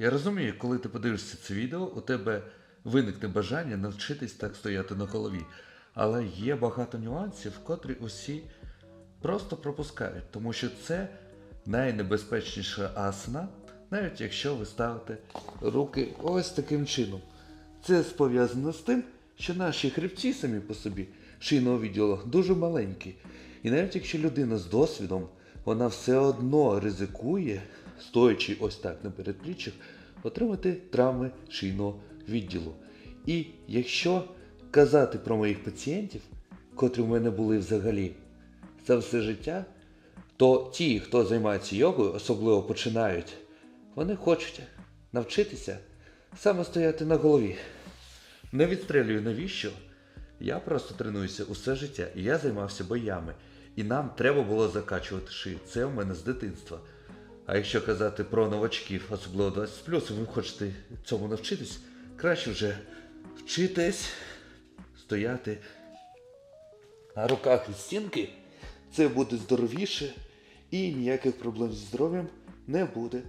Я розумію, коли ти подивишся це відео, у тебе виникне бажання навчитись так стояти на голові. Але є багато нюансів, котрі усі просто пропускають, тому що це найнебезпечніша асана, навіть якщо ви ставите руки ось таким чином. Це пов'язано з тим, що наші хребці самі по собі шийного відділу дуже маленькі. І навіть якщо людина з досвідом, вона все одно ризикує, стоячи ось так на передпліччях, отримати травми шийного відділу. І якщо казати про моїх пацієнтів, котрі в мене були взагалі за все життя, то ті, хто займається йогою, особливо починають, вони хочуть навчитися саме стояти на голові. Не відстрелюю навіщо. Я просто тренуюся усе життя, і я займався боями. І нам треба було закачувати шию. Це в мене з дитинства. А якщо казати про новачків, особливо 20 і ви хочете цьому навчитись, краще вже вчитись стояти на руках від стінки. Це буде здоровіше і ніяких проблем зі здоров'ям не буде.